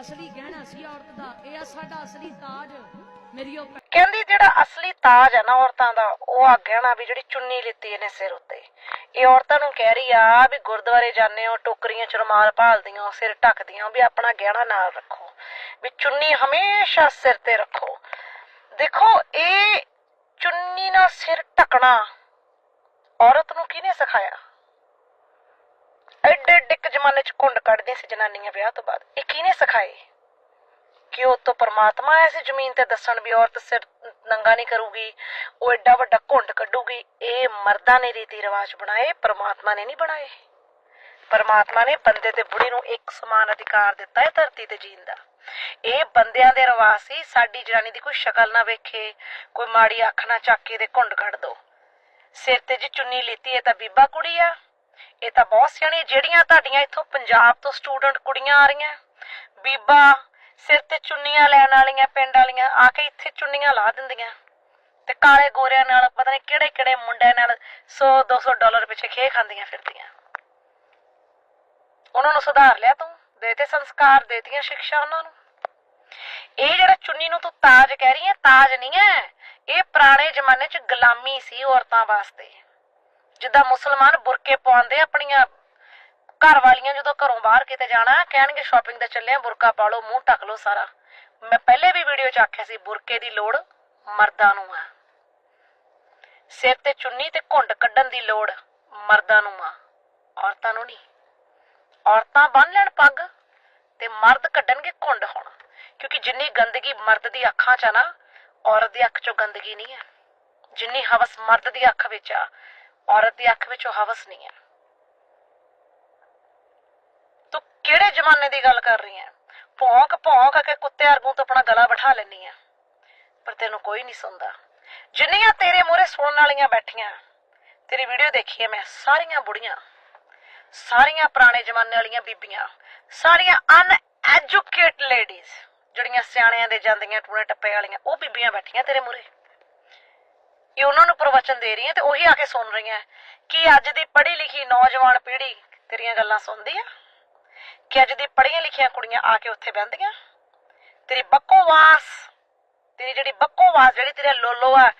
ਅਸਲੀ ਗਹਿਣਾ ਸੀ ਔਰਤ ਦਾ, ਇਹ ਆ ਸਾਡਾ ਅਸਲੀ ਤਾਜ, ਮੇਰੀ ਉਹ ਕਹਿੰਦੀ ਜਿਹੜਾ ਅਸਲੀ ਤਾਜ ਹੈ ਨਾ ਔਰਤਾਂ ਦਾ, ਉਹ ਆ ਗਹਿਣਾ ਵੀ ਜਿਹੜੀ ਚੁੰਨੀ ਲਿੱਤੀ ਇਹਨੇ ਸਿਰ ਉੱਤੇ। ਇਹ ਔਰਤਾਂ ਨੂੰ ਕਹਿ ਰਹੀ ਆ ਵੀ ਗੁਰਦੁਆਰੇ ਜਾਂਦੇ ਹੋ, ਟੋਕਰੀਆਂ ਚ ਰੁਮਾਲ ਭਾਲਦੀਆਂ ਸਿਰ ਢੱਕਦੀਆਂ ਵੀ ਆਪਣਾ ਗਹਿਣਾ ਨਾਲ ਰੱਖੋ। ਵੀ ਚੁੰਨੀ ਹਮੇਸ਼ਾ ਸਿਰ ਤੇ ਰੱਖੋ। ਦੇਖੋ, ਇਹ ਚੁੰਨੀ ਨਾਲ ਸਿਰ ਢੱਕਣਾ ਔਰਤ ਨੂੰ ਕਿਹਨੇ ਸਿਖਾਇਆ? ਐਡੇ ਐਡੇ ਇੱਕ ਜ਼ਮਾਨੇ ਚ ਕੁੰਡ ਕੱਢਦੀਆਂ ਸੀ ਜਨਾਨੀਆਂ ਵਿਆਹ ਤੋਂ ਬਾਅਦ। ਇਹ ਕਿਹਨੇ ਸਿਖਾਏ? ਕਿ ਉਹ ਤੋਂ ਪਰਮਾਤਮਾ ਆਇਆ ਸੀ ਜ਼ਮੀਨ ਤੇ ਦੱਸਣ ਵੀ ਔਰਤ ਸਿਰ ਨੰਗਾ ਨਹੀਂ ਕਰੂਗੀ, ਉਹ ਐਡਾ ਵੱਡਾ ਘੁੰਡ ਕੱਢੂਗੀ। ਇਹ ਮਰਦਾਂ ਨੇ ਰੀਤੀ ਰਿਵਾਜ ਬਣਾਏ, ਪਰਮਾਤਮਾ ਨੇ ਨਹੀਂ ਬਣਾਏ। ਪਰਮਾਤਮਾ ਨੇ ਬੰਦੇ ਤੇ ਬੁੜੀ ਨੂੰ ਇੱਕ ਸਮਾਨ ਅਧਿਕਾਰ ਦਿੱਤਾ ਹੈ ਧਰਤੀ ਤੇ ਜੀਣ ਦਾ। ਇਹ ਬੰਦਿਆਂ ਦੇ ਰਿਵਾਜ ਸੀ, ਸਾਡੀ ਜਨਾਨੀ ਦੀ ਕੋਈ ਸ਼ਕਲ ਨਾ ਵੇਖੇ, ਕੋਈ ਮਾੜੀ ਅੱਖ ਨਾ ਚੱਕ ਕੇ ਦੇ ਘੁੰਡ ਕੱਢ ਦੋ। ਸਿਰ ਤੇ ਜੀ ਚੁੰਨੀ ਲੀਤੀ ਹੈ ਤਾਂ ਬੀਬਾ ਕੁੜੀ ਆ। ਇਹ ਤਾਂ ਬਹੁਤ ਸਿਆਣੀ ਜਿਹੜੀਆਂ ਤੁਹਾਡੀਆਂ ਇੱਥੋਂ ਪੰਜਾਬ ਤੋਂ ਸਟੂਡੈਂਟ ਕੁੜੀਆਂ ਆ ਰਹੀਆਂ। ਬੀਬਾ ਸਿਰ ਤੇ ਚੁੰਨੀਆਂ ਲੈਣ ਵਾਲੀਆਂ, ਪਿੰਡ ਵਾਲੀਆਂ ਆ ਕੇ ਇੱਥੇ ਚੁੰਨੀਆਂ ਲਾ ਦਿੰਦੀਆਂ। ਤੇ ਕਾਲੇ ਗੋਰਿਆਂ ਨਾਲ, ਪਤਾ ਨਹੀਂ ਕਿਹੜੇ ਕਿਹੜੇ ਮੁੰਡਿਆਂ ਨਾਲ 100 200 ਡਾਲਰ ਪਿੱਛੇ ਖੇ ਖਾਂਦੀਆਂ ਫਿਰਦੀਆਂ। ਉਹਨਾਂ ਨੂੰ ਸੁਧਾਰ ਲਿਆ ਤੂੰ ਦੇਤੇ ਸੰਸਕਾਰ ਦੇਤੀਆਂ ਸਿੱਖਿਆ ਉਹਨਾਂ ਨੂੰ। ਇਹ ਜਿਹੜਾ ਚੁੰਨੀ ਨੂੰ ਤੂੰ ਤਾਜ ਕਹਿ ਰਹੀ ਹੈ, ਤਾਜ ਨਹੀਂ ਹੈ। ਇਹ ਪੁਰਾਣੇ ਜ਼ਮਾਨੇ 'ਚ ਗੁਲਾਮੀ ਸੀ ਔਰਤਾਂ ਵਾਸਤੇ। ਜਿੱਦਾਂ ਮੁਸਲਮਾਨ ਬੁਰਕੇ ਪਾਉਂਦੇ ਆਪਣੀਆਂ ਘਰ ਵਾਲੀਆਂ ਜਦੋਂ ਘਰੋਂ ਬਾਹਰ ਕਿਤੇ ਜਾਣਾ, ਕਹਿਣਗੇ ਸ਼ਾਪਿੰਗ ਤੇ ਚੱਲੇ ਆ, ਬੁਰਕਾ ਪਾ ਲਓ, ਮੂੰਹ ਢੱਕ ਲਓ ਸਾਰਾ। ਮੈਂ ਪਹਿਲੇ ਵੀ ਵੀਡੀਓ 'ਚ ਆਖਿਆ ਸੀ, ਬੁਰਕੇ ਦੀ ਲੋੜ ਮਰਦਾਂ ਨੂੰ ਆ। ਸਿਰ ਤੇ ਚੁੰਨੀ ਤੇ ਘੁੰਡ ਕੱਢਣ ਦੀ ਲੋੜ ਮਰਦਾਂ ਨੂੰ ਆ। ਔਰਤਾਂ ਨੂੰ ਨਹੀਂ। ਔਰਤਾਂ ਬੰਨ ਲੈਣ ਪੱਗ ਤੇ ਮਰਦ ਕੱਢਣਗੇ ਘੁੰਡ ਹੁਣ। ਕਿਉਂਕਿ ਜਿੰਨੀ ਗੰਦਗੀ ਮਰਦ ਦੀ ਅੱਖਾਂ 'ਚ ਆ ਨਾ, ਔਰਤ ਦੀ ਅੱਖ 'ਚੋਂ ਗੰਦਗੀ ਨਹੀਂ ਹੈ ਜਿੰਨੀ ਹਵਸ ਮਰਦ ਦੀ ਅੱਖ ਵਿੱਚ ਆ ਔਰਤ ਦੀ ਅੱਖ ਵਿੱਚ ਉਹ ਹਵਸ ਨਹੀਂ ਹੈ। ਤੂੰ ਕਿਹੜੇ ਜ਼ਮਾਨੇ ਦੀ ਗੱਲ ਕਰ ਰਹੀ ਹੈ? ਭੌਂਕ ਭੌਂਕ ਕੇ ਕੁੱਤੇ ਵਰਗੂ ਤੋਂ ਆਪਣਾ ਗਲਾ ਬਿਠਾ ਲੈਣੀ ਆ ਪਰ ਤੈਨੂੰ ਕੋਈ ਨਹੀਂ ਸੁਣਦਾ। ਜਿੰਨੀਆਂ ਤੇਰੇ ਮੂਹਰੇ ਸੁਣਨ ਵਾਲੀਆਂ ਬੈਠੀਆਂ, ਤੇਰੀ ਵੀਡੀਓ ਦੇਖੀ ਹੈ ਮੈਂ, ਸਾਰੀਆਂ ਬੁੜੀਆਂ, ਸਾਰੀਆਂ ਪੁਰਾਣੇ ਜ਼ਮਾਨੇ ਵਾਲੀਆਂ ਬੀਬੀਆਂ, ਸਾਰੀਆਂ ਅਨਐਜੂਕੇਟ ਲੇਡੀਜ਼ ਜਿਹੜੀਆਂ ਸਿਆਣਿਆਂ ਦੇ ਜਾਂਦੀਆਂ ਟੂਣੇ ਟੱਪੇ ਵਾਲੀਆਂ, ਉਹ ਬੀਬੀਆਂ ਬੈਠੀਆਂ ਤੇਰੇ ਮੂਹਰੇ। ਇਹ ਉਹਨਾਂ ਨੂੰ ਪ੍ਰਵਚਨ ਦੇ ਰਹੀਆਂ ਤੇ ਉਹੀ ਆ ਕੇ ਸੁਣ ਰਹੀਆਂ। ਕਿ ਅੱਜ ਦੀ ਪੜ੍ਹੀ ਲਿਖੀ ਨੌਜਵਾਨ ਪੀੜ੍ਹੀ ਤੇਰੀਆਂ ਗੱਲਾਂ ਸੁਣਦੀ ਆ? ਕਿ ਅੱਜ ਦੀ ਪੜ੍ਹੀਆਂ ਲਿਖੀਆਂ ਕੁੜੀਆਂ ਆ ਕੇ ਉੱਥੇ ਬਹਿੰਦੀਆਂ? ਤੇਰੀ ਬੱਕੋਵਾਸ, ਤੇਰੀ ਜਿਹੜੀ ਬੱਕੋਵਾਸ, ਜਿਹੜੀ ਤੇਰਾ ਲੋਲੋ ਆ,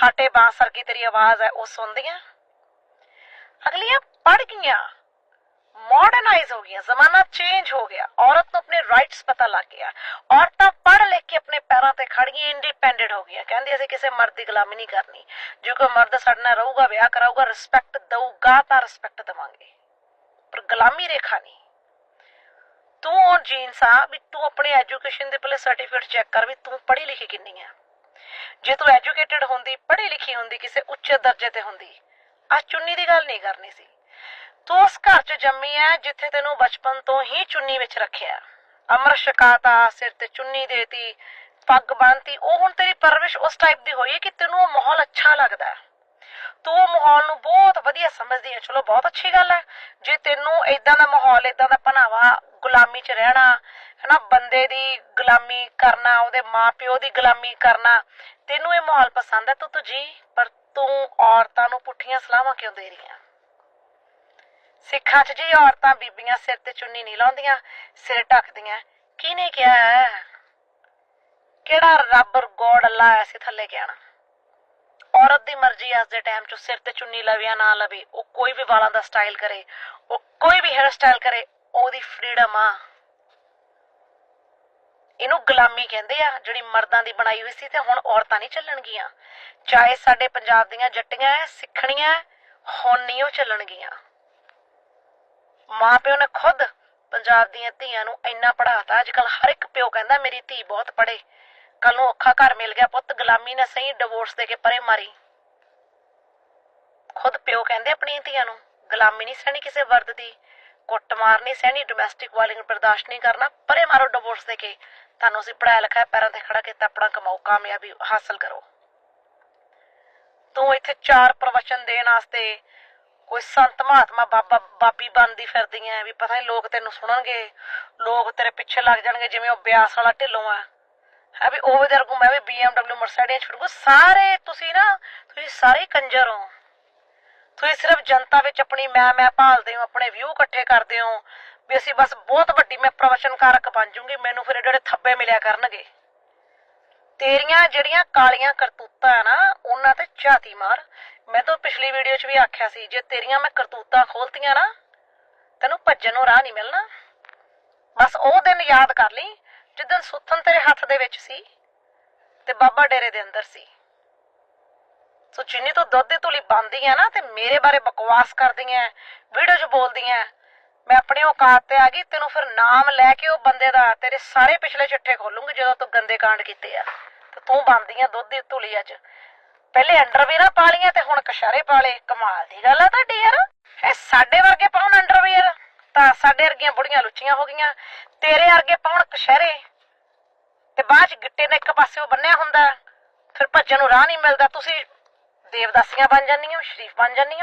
ਫਾਟੇ ਬਾਂਸ ਵਰਗੀ ਤੇਰੀ ਆਵਾਜ਼ ਹੈ ਉਹ ਸੁਣਦੀਆਂ? ਅਗਲੀਆਂ ਪੜ ਗਈਆਂ। ਮਾਡਰਨਾਈਜ਼ ਹੋ ਗਈਆਂ। ਜ਼ਮਾਨਾ ਚੇਂਜ ਹੋ ਗਿਆ। ਔਰਤ ਨੂੰ ਆਪਣੇ ਰਾਈਟਸ ਪਤਾ ਲੱਗ ਗਿਆ। ਔਰਤਾਂ ਪੜ ਲਿਖ ਕੇ ਆਪਣੇ ਪੈਰਾਂ ਤੇ ਖੜ ਗਈਆਂ ਇੰਡੀਪੈਂਡੈਂਟ ਹੋ ਗਈਆਂ ਕਹਿੰਦੀ ਅਸੀਂ ਕਿਸੇ ਮਰਦ ਦੀ ਗੁਲਾਮੀ ਨਹੀਂ ਕਰਨੀ। ਜੇ ਕੋਈ ਮਰਦ ਸਾਡੇ ਨਾਲ ਰਹੂਗਾ, ਵਿਆਹ ਕਰਾਊਗਾ ਰਿਸਪੈਕਟ ਦਊਗਾ, ਤਾਂ ਰਿਸਪੈਕਟ ਦੇਵਾਂਗੇ। ਪਰ ਗੁਲਾਮੀ ਰੇਖਾ ਨਹੀਂ। ਤੂੰ ਔਰ ਜੀਨਸ ਆ ਵੀ ਤੂੰ ਆਪਣੇ ਐਜੂਕੇਸ਼ਨ ਦੇ ਪਹਿਲੇ ਸਰਟੀਫਿਕੇਟ ਚੈੱਕ ਕਰ ਵੀ ਤੂੰ ਪੜ੍ਹੀ ਲਿਖੀ ਕਿੰਨੀ ਆ। ਜੇ ਤੂੰ ਐਜੂਕੇਟਿਡ ਹੁੰਦੀ, ਪੜ੍ਹੀ ਲਿਖੀ ਹੁੰਦੀ, ਕਿਸੇ ਉੱਚੇ ਦਰਜੇ ਤੇ ਹੁੰਦੀ ਆ ਚੁੰਨੀ ਦੀ ਗੱਲ ਨਹੀਂ ਕਰਨੀ ਸੀ। ਤੂੰ ਉਸ ਘਰ 'ਚ ਜੰਮੀ ਐ ਜਿੱਥੇ ਤੈਨੂੰ ਬਚਪਨ ਤੋਂ ਹੀ ਚੁੰਨੀ ਵਿੱਚ ਰੱਖਿਆ। ਅਮਰ ਸ਼ਕਾਤਾ ਸਿਰ ਤੇ ਚੁੰਨੀ ਦੇਤੀ, ਪੱਗ ਬੰਨਤੀ, ਉਹ ਹੁਣ ਤੇਰੀ ਪਰਵਿਸ਼ ਉਸ ਟਾਈਪ ਦੀ ਹੋਈ ਹੈ ਕਿ ਤੈਨੂੰ ਉਹ ਮਾਹੌਲ ਅੱਛਾ ਲੱਗਦਾ ਹੈ। ਤੂੰ ਉਹ ਮਾਹੌਲ ਨੂੰ ਬਹੁਤ ਵਧੀਆ ਸਮਝਦੀ ਹੈ। ਚਲੋ, ਬਹੁਤ ਅੱਛੀ ਗੱਲ ਹੈ। ਜੇ ਤੈਨੂੰ ਇਦਾਂ ਦਾ ਮਾਹੌਲ ਇਦਾਂ ਦਾ ਪਹਿਨਾਵਾ ਗੁਲਾਮੀ 'ਚ ਰਹਿਣਾ, ਹਨਾ, ਬੰਦੇ ਦੀ ਗੁਲਾਮੀ ਕਰਨਾ, ਉਹਦੇ ਮਾਪਿਓ ਦੀ ਗੁਲਾਮੀ ਕਰਨਾ, ਤੈਨੂੰ ਇਹ ਮਾਹੌਲ ਪਸੰਦ ਹੈ, ਤੂੰ ਤੂੰ ਜੀ, ਪਰ ਤੂੰ ਔਰਤਾਂ ਨੂੰ ਪੁੱਠੀਆਂ ਸਲਾਹਾਂ ਕਿਉਂ ਦੇ ਰਹੀ ਹੈ? ਸਿੱਖਾਂ 'ਚ ਜੀ ਔਰਤਾਂ ਬੀਬੀਆਂ ਸਿਰ ਤੇ ਚੁੰਨੀ ਨਹੀਂ ਲਾਉਂਦੀਆਂ ਸਿਰ ਢੱਕਦੀਆਂ ਕਿਹਨੇ ਕਿਹਾ ਹੈ? ਕਿਹੜਾ ਰੱਬ ਗੋਡ ਅੱਲਾ ਆਇਆ ਥੱਲੇ ਕਹਿਣਾ ਔਰਤ ਦੀ ਮਰਜ਼ੀ ਅੱਜ ਦੇ ਟਾਈਮ 'ਚ ਸਿਰ ਤੇ ਚੁੰਨੀ ਲਵੇ ਜਾਂ ਨਾ ਲਵੇ ਉਹ ਕੋਈ ਵੀ ਵਾਲਾਂ ਦਾ ਸਟਾਈਲ ਕਰੇ ਉਹ ਕੋਈ ਵੀ ਹੇਅਰ ਸਟਾਈਲ ਕਰੇ ਉਹਦੀ ਫਰੀडम ਆ। ਇਹਨੂੰ ਗੁਲਾਮੀ ਕਹਿੰਦੇ ਆ ਜਿਹੜੀ ਮਰਦਾਂ ਦੀ ਬਣਾਈ ਹੋਈ ਸੀ ਤੇ ਹੁਣ ਔਰਤਾਂ ਨਹੀਂ ਚੱਲਣਗੀਆਂ। ਚਾਹੇ ਸਾਡੇ ਪੰਜਾਬ ਦੀਆਂ ਜੱਟੀਆਂ ਐ ਸਿੱਖਣੀਆਂ ਐ, ਹੁਣ ਨਹੀਂ ਉਹ ਚੱਲਣਗੀਆਂ। ਮਾਂ ਪਿਓ ਨੇ ਖੁਦ ਪੰਜਾਬ ਦੀਆਂ ਧੀਆਂ ਨੂੰ ਇੰਨਾ ਪੜਾਤਾ ਅੱਜ ਹਰ ਇੱਕ ਪਿਓ ਕਹਿੰਦਾ, ਮੇਰੀ ਧੀ ਬਹੁਤ ਪੜੇ ਕੱਲ ਨੂੰ ਔਖਾ ਘਰ ਮਿਲ ਗਿਆ ਪੁੱਤ। ਗੁਲਾਮੀ ਨਾ ਸਹੀ ਡਿਵੋਰਸ ਦੇ ਕੇ ਪਰੇ ਮਾਰੀ। ਖੁਦ ਪਿਓ ਕਹਿੰਦੇ ਆਪਣੀਆਂ ਧੀਆਂ ਨੂੰ, ਗੁਲਾਮੀ ਨਹੀਂ ਸਹਿਣੀ ਕਿਸੇ ਵਰਦ ਦੀ। ਕੁੱਟਮਾਰ ਨਹੀਂ ਸਹਿਣੀ ਡੋਮੈਸਟਿਕ ਵਾਇਲੈਂਸ ਬਰਦਾਸ਼ਤ ਨਹੀਂ ਕਰਨਾ। ਪਰੇ ਮਾਰੋ ਡਿਵੋਰਸ ਦੇ ਕੇ। ਤੁਹਾਨੂੰ ਅਸੀਂ ਪੜਾਇਆ ਲਿਖਾਇਆ ਪੈਰਾਂ ਤੇ ਖੜਾ ਕੀਤਾ, ਆਪਣਾ ਕਮਾਓ, ਕਾਮਯਾਬੀ ਹਾਸਲ ਕਰੋ। ਤੂੰ ਇੱਥੇ ਚਾਰ ਪ੍ਰਵਚਨ ਦੇਣ ਵਾਸਤੇ ਕੋਈ ਸੰਤ ਮਹਾਤਮਾ ਬਾਬਾ ਬਾਬੀ ਬਣਦੀ ਫਿਰਦੀ ਐ, ਵੀ ਪਤਾ ਨਹੀਂ ਲੋਕ ਤੈਨੂੰ ਸੁਣਨਗੇ, ਲੋਕ ਤੇਰੇ ਪਿੱਛੇ ਲੱਗ ਜਾਣਗੇ ਜਿਵੇਂ ਉਹ ਬਿਆਸ ਵਾਲਾ ਢਿੱਲੋਂ ਆ ਹੈ ਵੀ ਉਹ ਦੇ ਵਰਗੂ ਮੈਂ ਵੀ BMW ਮਰਸੀਡੀਜ਼ ਛੁੱਟੂ ਸਾਰੇ ਤੁਸੀਂ ਨਾ, ਤੁਸੀਂ ਸਾਰੇ ਕੰਜਰ ਹੋ। ਤੁਸੀਂ ਸਿਰਫ ਜਨਤਾ ਵਿੱਚ ਆਪਣੀ ਮੈਂ ਮੈਂ ਭਾਲਦੇ ਹੋ, ਆਪਣੇ ਵਿਊ ਇਕੱਠੇ ਕਰਦੇ ਹੋ, ਵੀ ਅਸੀਂ ਬਸ ਬਹੁਤ ਵੱਡੀ ਮੈਂ ਪ੍ਰਵਚਨਕਾਰਕ ਬਣ ਜੂੰਗੀ, ਮੈਨੂੰ ਫਿਰ ਜਿਹੜੇ ਥੱਬੇ ਮਿਲਿਆ ਕਰਨਗੇ। ਤੇਰੀਆਂ ਜਿਹੜੀਆਂ ਕਾਲੀਆਂ ਕਰਤੂਤਾਂ ਨਾ, ਉਹਨਾਂ ਤੇ ਝਾਤੀ ਮਾਰ। ਮੈਂ ਤਾਂ ਪਿਛਲੀ ਵੀਡੀਓ 'ਚ ਵੀ ਆਖਿਆ ਸੀ, ਜੇ ਤੇਰੀਆਂ ਮੈਂ ਕਰਤੂਤਾਂ ਖੋਲਤੀਆਂ ਨਾ, ਤੈਨੂੰ ਭੱਜਣ ਨੂੰ ਰਾਹ ਨਹੀਂ ਮਿਲਣਾ। ਬਸ ਉਹ ਦਿਨ ਯਾਦ ਕਰ ਲਈ, ਜਿੱਦਣ ਸੁੱਥਨ ਤੇਰੇ ਹੱਥ ਦੇ ਵਿੱਚ ਸੀ ਤੇ ਬਾਬਾ ਡੇਰੇ ਦੇ ਅੰਦਰ ਸੀ। ਸੋ ਜਿੰਨੀ ਤੂੰ ਦੁੱਧ ਦੀ ਧੂਲੀ ਬੰਦੀ ਆ ਨਾ, ਤੇ ਮੇਰੇ ਬਾਰੇ ਬਕਵਾਸ ਕਰਦੀ ਐ ਵੀਡੀਓ 'ਚ ਬੋਲਦੀ ਐ ਮੈਂ ਆਪਣੀ ਔਕਾਤ ਤੇ ਆ ਗਈ, ਤੈਨੂੰ ਫਿਰ ਨਾਮ ਲੈ ਕੇ ਉਹ ਬੰਦੇ ਦਾ ਤੇਰੇ ਸਾਰੇ ਪਿਛਲੇ ਚਿੱਠੇ ਖੋਲੂੰਗੀ, ਜਦੋਂ ਤੂੰ ਗੰਦੇ ਕਾਂਡ ਕੀਤੇ ਆ। ਤੇ ਤੂੰ ਬਣਦੀ ਆ ਦੁੱਧ ਦੀ ਧੂਲੀ ਅੱਜ ਪਹਿਲੇ ਅੰਡਰਵੀਅਰਾਂ ਪਾ ਲੀਆਂ ਤੇ ਹੁਣ ਕਸ਼ਾਰੇ ਪਾ ਲਏ ਕਮਾਲ ਦੀ ਗੱਲ ਆ ਤੁਹਾਡੀ ਯਾਰ। ਇਹ ਸਾਡੇ ਵਰਗੇ ਪਾਉਣ ਅੰਡਰਵੇਅਰ ਤਾਂ ਸਾਡੇ ਵਰਗੀਆਂ ਬੁੜੀਆਂ ਲੁੱਚੀਆਂ ਹੋ ਗਈਆਂ। ਤੇਰੇ ਵਰਗੇ ਪਾਉਣ ਕਸ਼ਾਰੇ ਤੇ ਬਾਅਦ ਚ ਗਿੱਟੇ ਨੇ ਇੱਕ ਪਾਸੇ ਉਹ ਬੰਨਿਆ ਹੁੰਦਾ। ਫਿਰ ਭੱਜਣ ਨੂੰ ਰਾਹ ਨਹੀਂ ਮਿਲਦਾ। ਤੁਸੀਂ ਦੇਵਦਾਸੀਆਂ ਬਣ ਜਾਂਦੀਆਂ ਹੋ, ਸ਼ਰੀਫ ਬਣ ਜਾਂਦੀਆਂ ਹੋ।